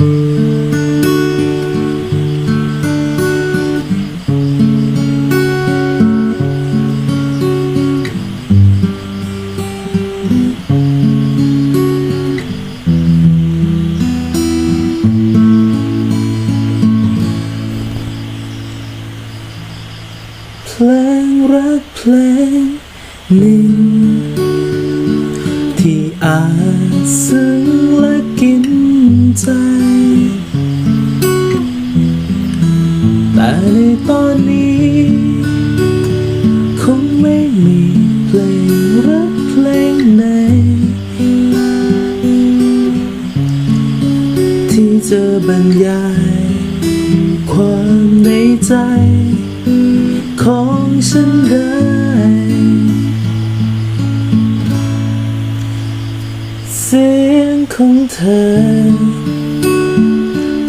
เพลงรักเพลงหนึ่ง ที่อาจซึ้งและกินใจ ในตอนนี้ คงไม่มีเพลงรักเพลงไหน ที่จะบรรยาย ความในใจ ของฉันได้เสียงของเธอ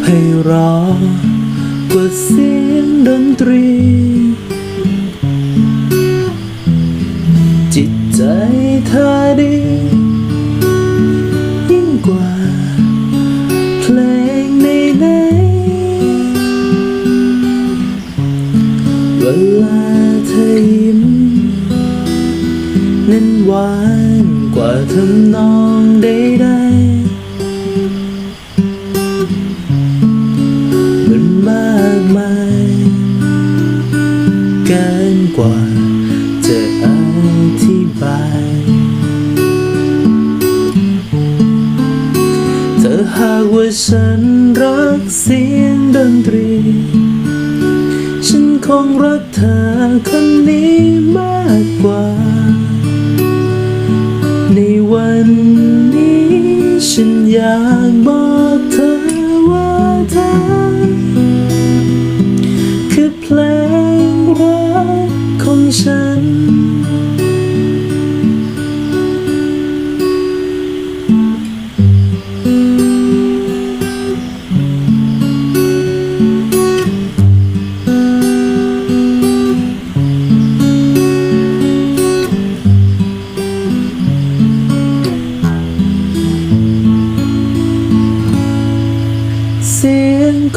ไพเราะกว่าเสียง ดนตรี จิตใจเธอดี ยิ่งกว่า เพลงในไหนเวลาเธอยิ้มนั้นหวานกว่าทำนองใด กว่าจะอธิบาย เธอหากว่าฉันรักเสียงดนตรี ฉันคงรักเธอคนนี้มากกว่า ในวันนี้ฉันอยากบอก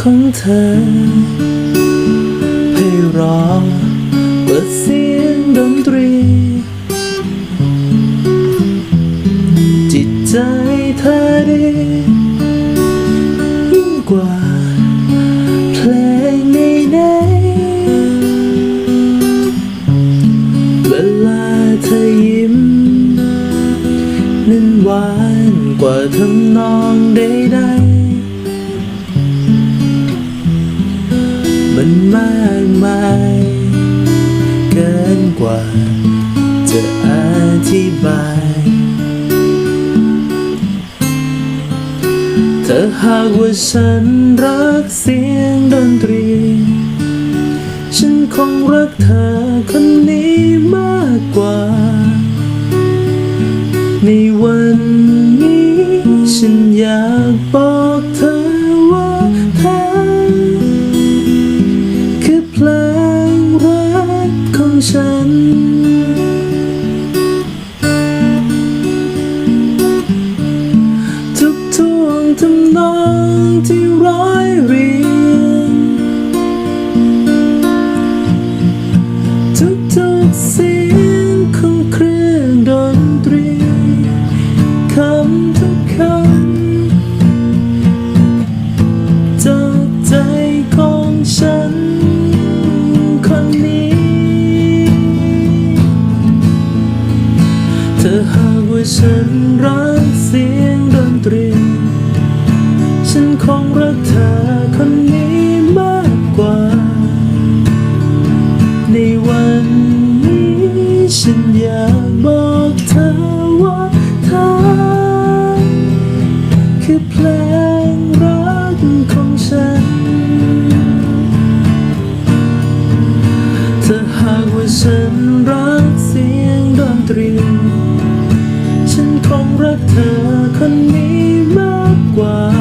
ของเธอไพเราะกว่าเสียงดนตรี จิตใจเธอดียิ่งกว่า เพลงในไหนเวลาเธอยิ้มนั้นหวานกว่าทำนองใดๆากมายเกินกว่าจะอธิบายเธอหากว่าฉันรักเสียงดนตรี ฉันคงรักเธอคนนี้มากกว่า ในวันนี้ฉันอยากบอก ทำนองที่ร้อยเรียงทุกๆเสียงของเครื่องดนตรีคำทุกคำจากใจของฉันคนนี้ เธอหากว่าฉันากว่าฉันรักเสียงดนตรี ฉันคงรักเธอคนนี้มากกว่า